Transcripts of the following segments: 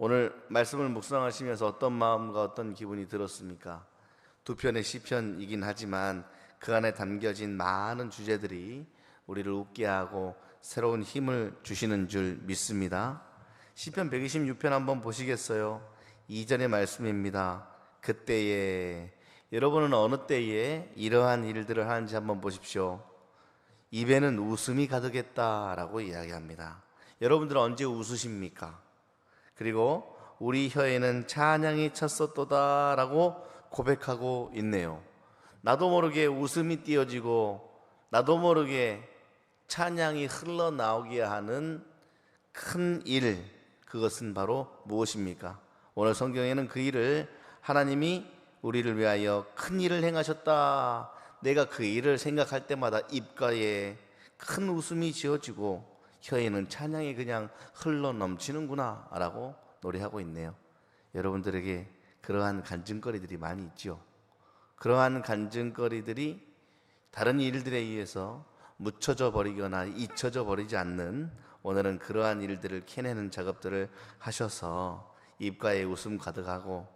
오늘 말씀을 묵상하시면서 어떤 마음과 어떤 기분이 들었습니까? 두 편의 시편이긴 하지만 그 안에 담겨진 많은 주제들이 우리를 웃게 하고 새로운 힘을 주시는 줄 믿습니다. 시편 126편 한번 보시겠어요? 2절의 말씀입니다. 그때에 여러분은 어느 때에 이러한 일들을 하는지 한번 보십시오. 입에는 웃음이 가득했다라고 이야기합니다. 여러분들은 언제 웃으십니까? 그리고 우리 혀에는 찬양이 찼었도다라고 고백하고 있네요. 나도 모르게 웃음이 띄어지고 나도 모르게 찬양이 흘러나오게 하는 큰 일, 그것은 바로 무엇입니까? 오늘 성경에는 그 일을 하나님이 우리를 위하여 큰 일을 행하셨다. 내가 그 일을 생각할 때마다 입가에 큰 웃음이 지어지고 혀에는 찬양이 그냥 흘러 넘치는구나 라고 노래하고 있네요. 여러분들에게 그러한 간증거리들이 많이 있죠. 그러한 간증거리들이 다른 일들에 의해서 묻혀져 버리거나 잊혀져 버리지 않는 오늘은 그러한 일들을 캐내는 작업들을 하셔서 입가에 웃음 가득하고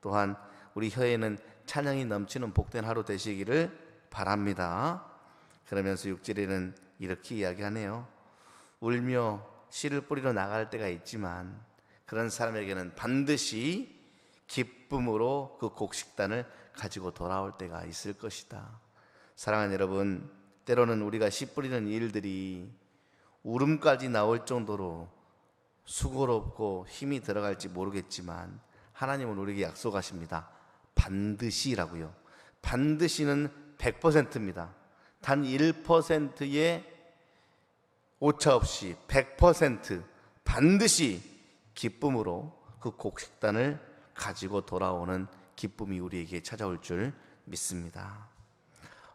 또한 우리 혀에는 찬양이 넘치는 복된 하루 되시기를 바랍니다. 그러면서 육절에는 이렇게 이야기하네요. 울며 씨를 뿌리러 나갈 때가 있지만 그런 사람에게는 반드시 기쁨으로 그 곡식단을 가지고 돌아올 때가 있을 것이다. 사랑하는 여러분, 때로는 우리가 씨 뿌리는 일들이 울음까지 나올 정도로 수고롭고 힘이 들어갈지 모르겠지만 하나님은 우리에게 약속하십니다. 반드시라고요. 반드시는 100%입니다. 단 1%의 오차 없이 100% 반드시 기쁨으로 그 곡식단을 가지고 돌아오는 기쁨이 우리에게 찾아올 줄 믿습니다.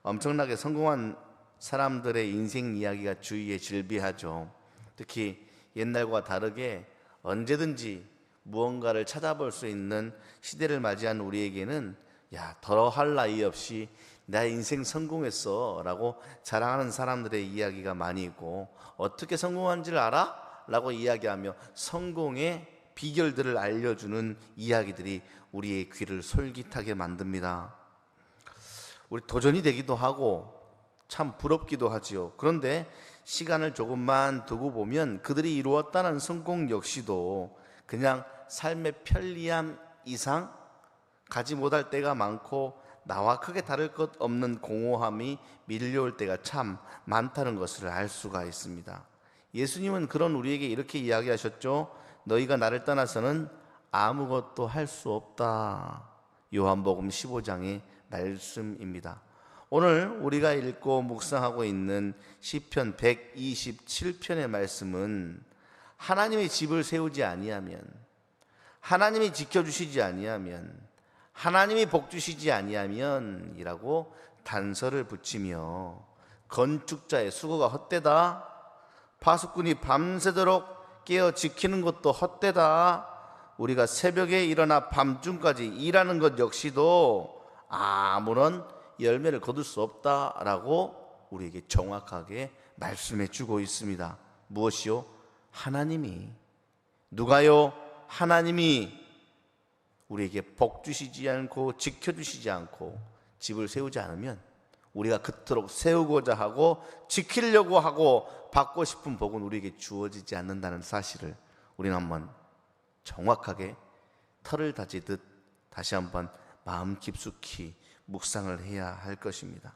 엄청나게 성공한 사람들의 인생 이야기가 주위에 질비하죠. 특히 옛날과 다르게 언제든지 무언가를 찾아볼 수 있는 시대를 맞이한 우리에게는 야, 더러할 나위 없이 내 인생 성공했어 라고 자랑하는 사람들의 이야기가 많이 있고 어떻게 성공한지를 알아? 라고 이야기하며 성공의 비결들을 알려주는 이야기들이 우리의 귀를 솔깃하게 만듭니다. 우리 도전이 되기도 하고 참 부럽기도 하지요. 그런데 시간을 조금만 두고 보면 그들이 이루었다는 성공 역시도 그냥 삶의 편리함 이상 가지 못할 때가 많고 나와 크게 다를 것 없는 공허함이 밀려올 때가 참 많다는 것을 알 수가 있습니다. 예수님은 그런 우리에게 이렇게 이야기하셨죠. 너희가 나를 떠나서는 아무것도 할 수 없다. 요한복음 15장의 말씀입니다. 오늘 우리가 읽고 묵상하고 있는 시편 127편의 말씀은 하나님의 집을 세우지 아니하면 하나님이 지켜 주시지 아니하면 하나님이 복 주시지 아니하면이라고 단서를 붙이며 건축자의 수고가 헛되다. 파수꾼이 밤새도록 깨어 지키는 것도 헛되다. 우리가 새벽에 일어나 밤중까지 일하는 것 역시도 아무런 열매를 거둘 수 없다라고 우리에게 정확하게 말씀해 주고 있습니다. 무엇이요? 하나님이 누가요? 하나님이 우리에게 복 주시지 않고 지켜 주시지 않고 집을 세우지 않으면 우리가 그토록 세우고자 하고 지키려고 하고 받고 싶은 복은 우리에게 주어지지 않는다는 사실을 우리는 한번 정확하게 털을 다지듯 다시 한번 마음 깊숙이 묵상을 해야 할 것입니다.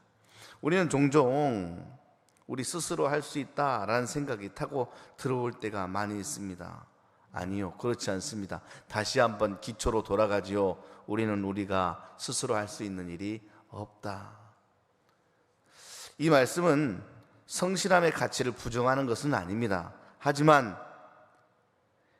우리는 종종 우리 스스로 할 수 있다라는 생각이 타고 들어올 때가 많이 있습니다. 아니요, 그렇지 않습니다. 다시 한번 기초로 돌아가지요. 우리는 우리가 스스로 할 수 있는 일이 없다. 이 말씀은 성실함의 가치를 부정하는 것은 아닙니다. 하지만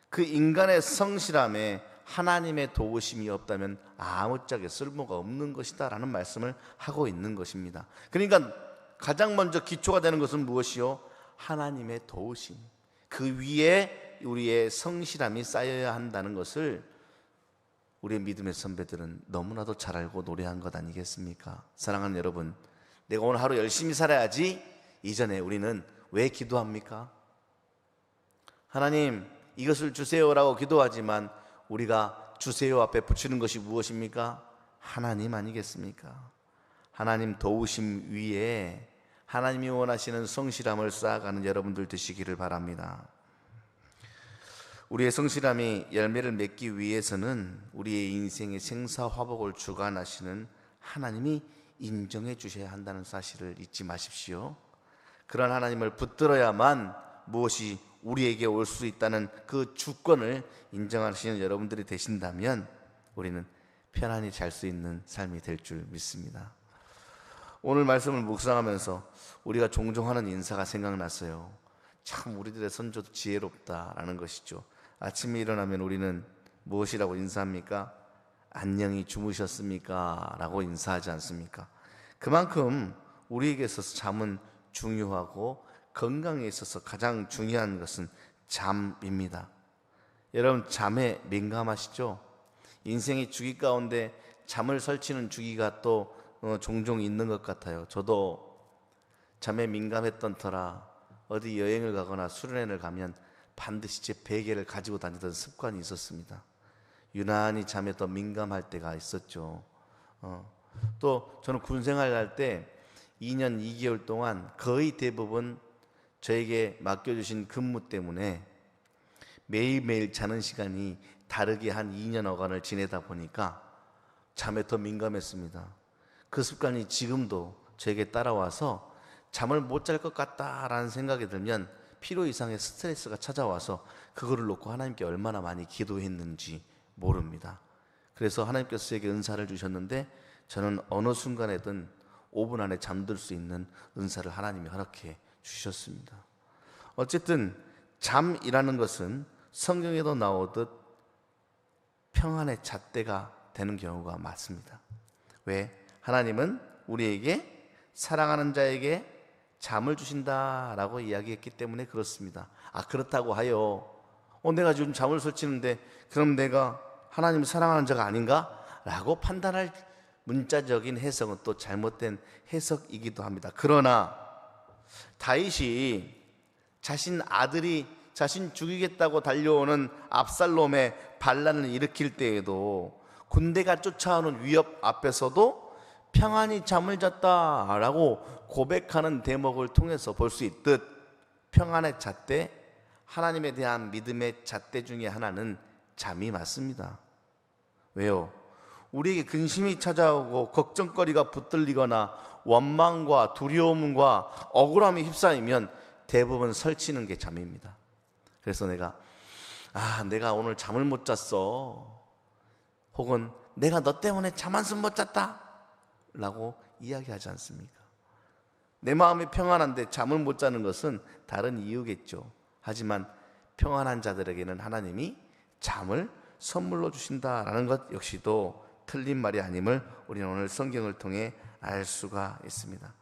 그 인간의 성실함에 하나님의 도우심이 없다면 아무짝에 쓸모가 없는 것이다 라는 말씀을 하고 있는 것입니다. 그러니까 가장 먼저 기초가 되는 것은 무엇이요? 하나님의 도우심. 그 위에 우리의 성실함이 쌓여야 한다는 것을 우리의 믿음의 선배들은 너무나도 잘 알고 노래한 것 아니겠습니까? 사랑하는 여러분, 내가 오늘 하루 열심히 살아야지 이전에 우리는 왜 기도합니까? 하나님, 이것을 주세요라고 기도하지만 우리가 주세요 앞에 붙이는 것이 무엇입니까? 하나님 아니겠습니까? 하나님 도우심 위에 하나님이 원하시는 성실함을 쌓아가는 여러분들 되시기를 바랍니다. 우리의 성실함이 열매를 맺기 위해서는 우리의 인생의 생사화복을 주관하시는 하나님이 인정해 주셔야 한다는 사실을 잊지 마십시오. 그런 하나님을 붙들어야만 무엇이 우리에게 올 수 있다는 그 주권을 인정하시는 여러분들이 되신다면 우리는 편안히 잘 수 있는 삶이 될 줄 믿습니다. 오늘 말씀을 묵상하면서 우리가 종종 하는 인사가 생각났어요. 참 우리들의 선조도 지혜롭다라는 것이죠. 아침에 일어나면 우리는 무엇이라고 인사합니까? 안녕히 주무셨습니까? 라고 인사하지 않습니까? 그만큼 우리에게 있어서 잠은 중요하고 건강에 있어서 가장 중요한 것은 잠입니다. 여러분 잠에 민감하시죠? 인생의 주기 가운데 잠을 설치는 주기가 또 어, 종종 있는 것 같아요. 저도 잠에 민감했던 터라 어디 여행을 가거나 수련회를 가면 반드시 제 베개를 가지고 다니던 습관이 있었습니다. 유난히 잠에 더 민감할 때가 있었죠. 어. 또 저는 군 생활 할 때 2년 2개월 동안 거의 대부분 저에게 맡겨주신 근무 때문에 매일매일 자는 시간이 다르게 한 2년 어간을 지내다 보니까 잠에 더 민감했습니다. 그 습관이 지금도 저에게 따라와서 잠을 못 잘 것 같다라는 생각이 들면 필요 이상의 스트레스가 찾아와서 그거를 놓고 하나님께 얼마나 많이 기도했는지 모릅니다. 그래서 하나님께서 저에게 은사를 주셨는데 저는 어느 순간에든 5분 안에 잠들 수 있는 은사를 하나님이 허락해 주셨습니다. 어쨌든 잠이라는 것은 성경에도 나오듯 평안의 잣대가 되는 경우가 많습니다. 왜? 하나님은 우리에게 사랑하는 자에게 잠을 주신다라고 이야기했기 때문에 그렇습니다. 아 그렇다고 하여 어 내가 지금 잠을 설치는데 그럼 내가 하나님 사랑하는 자가 아닌가? 라고 판단할 문자적인 해석은 또 잘못된 해석이기도 합니다. 그러나 다윗이 자신 아들이 자신 죽이겠다고 달려오는 압살롬의 반란을 일으킬 때에도 군대가 쫓아오는 위협 앞에서도 평안히 잠을 잤다라고 고백하는 대목을 통해서 볼 수 있듯 평안의 잣대 하나님에 대한 믿음의 잣대 중에 하나는 잠이 맞습니다. 왜요? 우리에게 근심이 찾아오고 걱정거리가 붙들리거나 원망과 두려움과 억울함이 휩싸이면 대부분 설치는 게 잠입니다. 그래서 내가 아, 내가 오늘 잠을 못 잤어. 혹은 내가 너 때문에 잠 한숨 못 잤다. 라고 이야기하지 않습니까? 내 마음이 평안한데 잠을 못 자는 것은 다른 이유겠죠. 하지만 평안한 자들에게는 하나님이 잠을 선물로 주신다라는 것 역시도 틀린 말이 아님을 우리는 오늘 성경을 통해 알 수가 있습니다.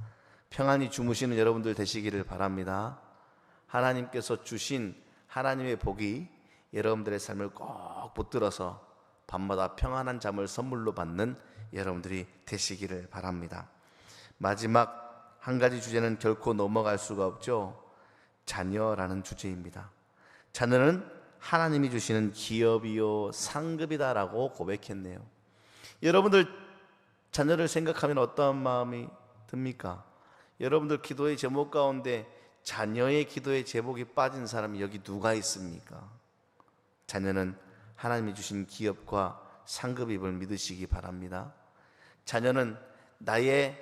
평안히 주무시는 여러분들 되시기를 바랍니다. 하나님께서 주신 하나님의 복이 여러분들의 삶을 꼭 붙들어서 밤마다 평안한 잠을 선물로 받는 여러분들이 되시기를 바랍니다. 마지막 한 가지 주제는 결코 넘어갈 수가 없죠. 자녀라는 주제입니다. 자녀는 하나님이 주시는 기업이요 상급이다라고 고백했네요. 여러분들 자녀를 생각하면 어떠한 마음이 듭니까? 여러분들 기도의 제목 가운데 자녀의 기도의 제목이 빠진 사람이 여기 누가 있습니까? 자녀는 하나님이 주신 기업과 상급임을 믿으시기 바랍니다. 자녀는 나의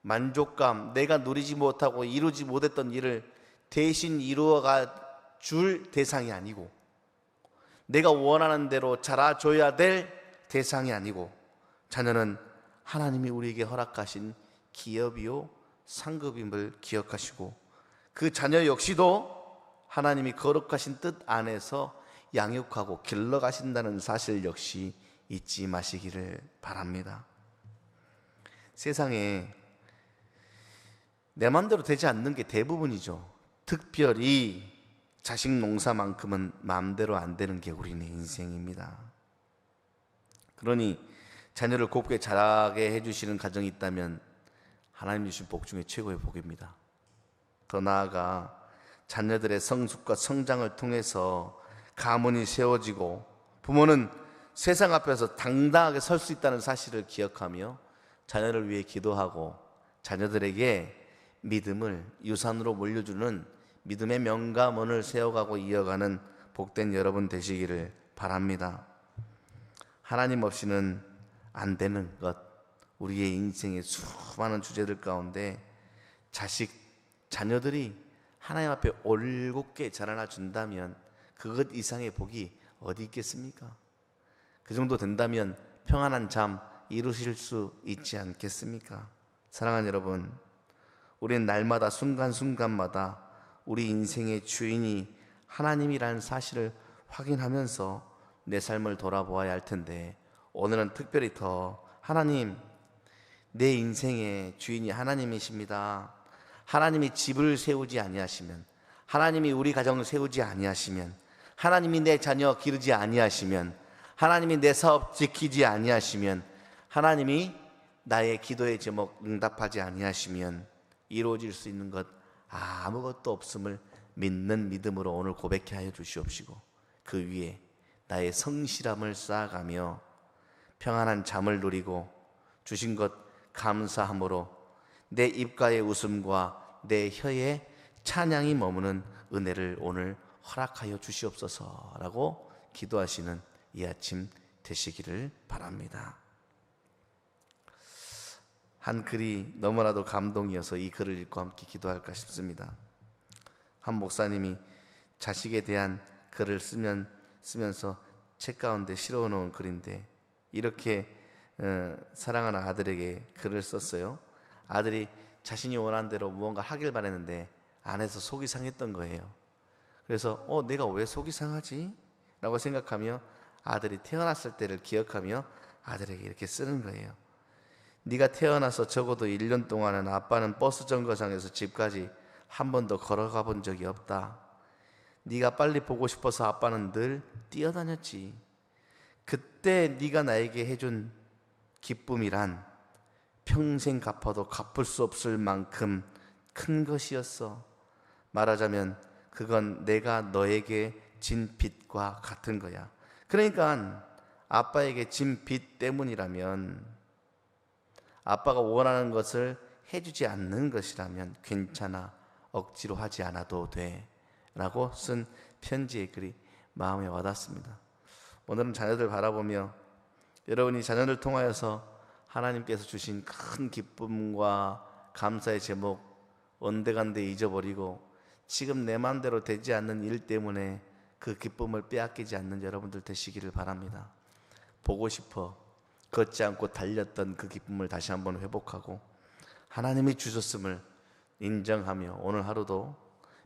만족감, 내가 누리지 못하고 이루지 못했던 일을 대신 이루어가 줄 대상이 아니고 내가 원하는 대로 자라줘야 될 대상이 아니고 자녀는 하나님이 우리에게 허락하신 기업이요 상급임을 기억하시고 그 자녀 역시도 하나님이 거룩하신 뜻 안에서 양육하고 길러가신다는 사실 역시 잊지 마시기를 바랍니다. 세상에 내 마음대로 되지 않는 게 대부분이죠. 특별히 자식 농사만큼은 마음대로 안 되는 게 우리네 인생입니다. 그러니 자녀를 곱게 자라게 해주시는 가정이 있다면 하나님 주신 복 중에 최고의 복입니다. 더 나아가 자녀들의 성숙과 성장을 통해서 가문이 세워지고 부모는 세상 앞에서 당당하게 설 수 있다는 사실을 기억하며 자녀를 위해 기도하고 자녀들에게 믿음을 유산으로 물려주는 믿음의 명가문을 세워가고 이어가는 복된 여러분 되시기를 바랍니다. 하나님 없이는 안 되는 것, 우리의 인생의 수많은 주제들 가운데 자식, 자녀들이 하나님 앞에 올곧게 자라나 준다면 그것 이상의 복이 어디 있겠습니까? 그 정도 된다면 평안한 잠 이루실 수 있지 않겠습니까? 사랑하는 여러분, 우리는 날마다 순간순간마다 우리 인생의 주인이 하나님이라는 사실을 확인하면서 내 삶을 돌아보아야 할 텐데 오늘은 특별히 더 하나님 내 인생의 주인이 하나님이십니다. 하나님이 집을 세우지 아니하시면 하나님이 우리 가정을 세우지 아니하시면 하나님이 내 자녀 기르지 아니하시면 하나님이 내 사업 지키지 아니하시면 하나님이 나의 기도의 제목 응답하지 아니하시면 이루어질 수 있는 것 아무것도 없음을 믿는 믿음으로 오늘 고백해 하여 주시옵시고 그 위에 나의 성실함을 쌓아가며 평안한 잠을 누리고 주신 것 감사함으로 내 입가의 웃음과 내 혀의 찬양이 머무는 은혜를 오늘 허락하여 주시옵소서라고 기도하시는 이 아침 되시기를 바랍니다. 한 글이 너무나도 감동이어서 이 글을 읽고 함께 기도할까 싶습니다. 한 목사님이 자식에 대한 글을 쓰면 쓰면서 책 가운데 실어 놓은 글인데 이렇게 어, 사랑하는 아들에게 글을 썼어요. 아들이 자신이 원하는 대로 무언가 하길 바랬는데 안에서 속이 상했던 거예요. 그래서 어 내가 왜 속이 상하지? 라고 생각하며 아들이 태어났을 때를 기억하며 아들에게 이렇게 쓰는 거예요. 네가 태어나서 적어도 1년 동안은 아빠는 버스 정거장에서 집까지 한 번도 걸어가 본 적이 없다. 네가 빨리 보고 싶어서 아빠는 늘 뛰어다녔지. 그때 네가 나에게 해준 기쁨이란 평생 갚아도 갚을 수 없을 만큼 큰 것이었어. 말하자면 그건 내가 너에게 진 빚과 같은 거야. 그러니까 아빠에게 진 빚 때문이라면 아빠가 원하는 것을 해주지 않는 것이라면 괜찮아. 억지로 하지 않아도 돼. 라고 쓴 편지의 글이 마음에 와닿습니다. 오늘은 자녀들 바라보며 여러분이 자녀를 통하여서 하나님께서 주신 큰 기쁨과 감사의 제목 언데간데 잊어버리고 지금 내 마음대로 되지 않는 일 때문에 그 기쁨을 빼앗기지 않는 여러분들 되시기를 바랍니다. 보고 싶어 걷지 않고 달렸던 그 기쁨을 다시 한번 회복하고 하나님이 주셨음을 인정하며 오늘 하루도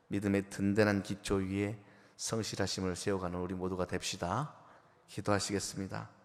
믿음의 든든한 기초 위에 성실하심을 세워가는 우리 모두가 됩시다. 기도하시겠습니다.